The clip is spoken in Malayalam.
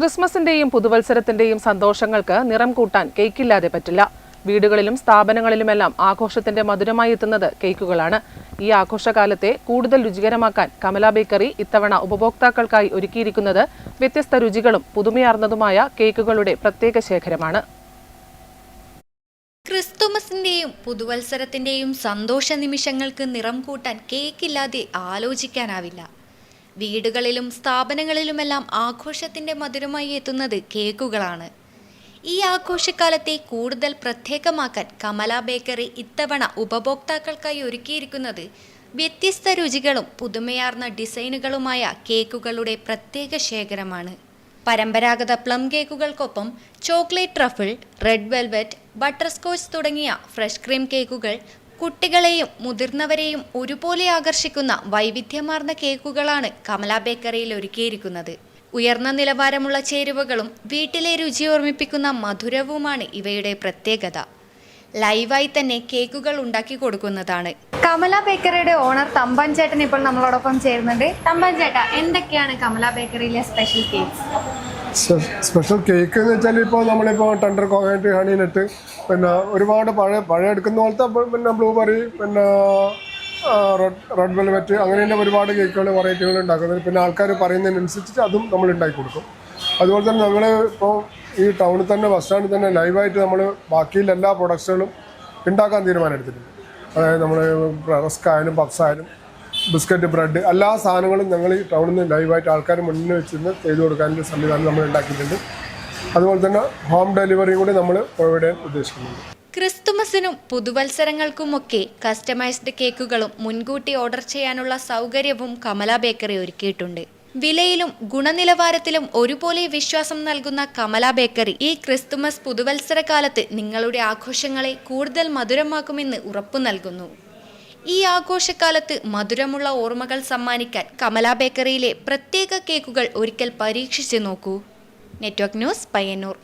ക്രിസ്മസിന്റെയും പുതുവത്സരത്തിന്റെയും സന്തോഷങ്ങൾക്ക് നിറം കൂട്ടാൻ കേക്കില്ലാതെ പറ്റില്ല. വീടുകളിലും സ്ഥാപനങ്ങളിലുമെല്ലാം ആഘോഷത്തിന്റെ മധുരമായി എത്തുന്നത് കേക്കുകളാണ്. ഈ ആഘോഷകാലത്തെ കൂടുതൽ രുചികരമാക്കാൻ കമല ബേക്കറി ഇത്തവണ ഉപഭോക്താക്കൾക്കായി ഒരുക്കിയിരിക്കുന്നത് വ്യത്യസ്ത രുചികളും പുതുമയാർന്നതുമായ കേക്കുകളുടെ പ്രത്യേക ശേഖരമാണ്. ക്രിസ്തുമസിന്റെയും പുതുവത്സരത്തിന്റെയും സന്തോഷ നിമിഷങ്ങൾക്ക് നിറം കൂട്ടാൻ കേക്കില്ലാതെ ആലോചിക്കാനാവില്ല. വീടുകളിലും സ്ഥാപനങ്ങളിലുമെല്ലാം ആഘോഷത്തിന്റെ മധുരമായി എത്തുന്നത് കേക്കുകളാണ്. ഈ ആഘോഷക്കാലത്തെ കൂടുതൽ പ്രത്യേകമാക്കാൻ കമല ബേക്കറി ഇത്തവണ ഉപഭോക്താക്കൾക്കായി ഒരുക്കിയിരിക്കുന്നത് വ്യത്യസ്ത രുചികളും പുതുമയാർന്ന ഡിസൈനുകളുമായ കേക്കുകളുടെ പ്രത്യേക ശേഖരമാണ്. പരമ്പരാഗത plum കേക്കുകൾക്കൊപ്പം chocolate truffle red velvet butterscotch തുടങ്ങിയ ഫ്രഷ് ക്രീം കേക്കുകൾ കുട്ടികളെയും മുതിർന്നവരെയും ഒരുപോലെ ആകർഷിക്കുന്ന വൈവിധ്യമാർന്ന കേക്കുകളാണ് കമല ബേക്കറിയിൽ ഒരുക്കിയിരിക്കുന്നത്. ഉയർന്ന നിലവാരമുള്ള ചേരുവകളും വീട്ടിലെ രുചി ഓർമ്മിപ്പിക്കുന്ന മധുരവുമാണ് ഇവയുടെ പ്രത്യേകത. ലൈവായി തന്നെ കേക്കുകൾ ഉണ്ടാക്കി കൊടുക്കുന്നതാണ്. കമല ബേക്കറിയുടെ ഓണർ തമ്പാൻ ചേട്ടൻ ഇപ്പോൾ നമ്മളോടൊപ്പം ചേരുന്നുണ്ട്. തമ്പാൻ ചേട്ടാ എന്തൊക്കെയാണ് കമല ബേക്കറിയിലെ സ്പെഷ്യൽ കേക്ക്സ്? സ്പെഷ്യൽ കേക്ക് എന്ന് വെച്ചാൽ ഇപ്പോൾ നമ്മളിപ്പോൾ ടെൻഡർ കോക്കനട്ട് ഹണി നട്ട് പിന്നെ ഒരുപാട് പഴയ പഴയ എടുക്കുന്ന പോലത്തെ പിന്നെ ബ്ലൂബെറി പിന്നെ റെഡ് റെഡ് വെൽവെറ്റ് അങ്ങനെ തന്നെ ഒരുപാട് കേക്കുകൾ വെറൈറ്റികൾ ഉണ്ടാക്കുന്നത്. പിന്നെ ആൾക്കാർ പറയുന്നതിനനുസരിച്ച് അതും നമ്മൾ ഉണ്ടാക്കി കൊടുക്കും. അതുപോലെ തന്നെ ഞങ്ങൾ ഇപ്പോൾ ഈ ടൗണിൽ തന്നെ ബസ് സ്റ്റാൻഡിൽ തന്നെ ലൈവായിട്ട് നമ്മൾ ബാക്കിയുള്ള എല്ലാ പ്രൊഡക്ട്സുകളും ഉണ്ടാക്കാൻ തീരുമാനമെടുത്തിട്ടുണ്ട് അതായത് നമ്മൾ റസ്ക് ആയാലും പപ്സ് ബിസ്ക്കറ്റ് ബ്രെഡ് എല്ലാ സാധനങ്ങളും ഞങ്ങൾ ഈ ടൗണിൽ നിന്ന് ലൈവായിട്ട് ആൾക്കാർ മുന്നിൽ വെച്ചിരുന്ന് ചെയ്തു കൊടുക്കാനുള്ള സംവിധാനം നമ്മൾ ഉണ്ടാക്കിയിട്ടുണ്ട്. അതുപോലെ തന്നെ ഹോം ഡെലിവറിയും കൂടി നമ്മൾ പ്രൊവൈഡ് ചെയ്യാൻ ഉദ്ദേശിക്കുന്നുണ്ട്. ക്രിസ്തുമസിനും പുതുവത്സരങ്ങൾക്കുമൊക്കെ കസ്റ്റമൈസ്ഡ് കേക്കുകളും മുൻകൂട്ടി ഓർഡർ ചെയ്യാനുള്ള സൗകര്യവും കമല ബേക്കറി ഒരുക്കിയിട്ടുണ്ട്. വിലയിലും ഗുണനിലവാരത്തിലും ഒരുപോലെ വിശ്വാസം നൽകുന്ന കമല ബേക്കറി ഈ ക്രിസ്തുമസ് പുതുവത്സര കാലത്ത് നിങ്ങളുടെ ആഘോഷങ്ങളെ കൂടുതൽ മധുരമാക്കുമെന്ന് ഉറപ്പു നൽകുന്നു. ഈ ആഘോഷക്കാലത്ത് മധുരമുള്ള ഓർമ്മകൾ സമ്മാനിക്കാൻ കമലാ ബേക്കറിയിലെ പ്രത്യേക കേക്കുകൾ ഒരിക്കൽ പരീക്ഷിച്ചു നോക്കൂ. Network news Payyanur.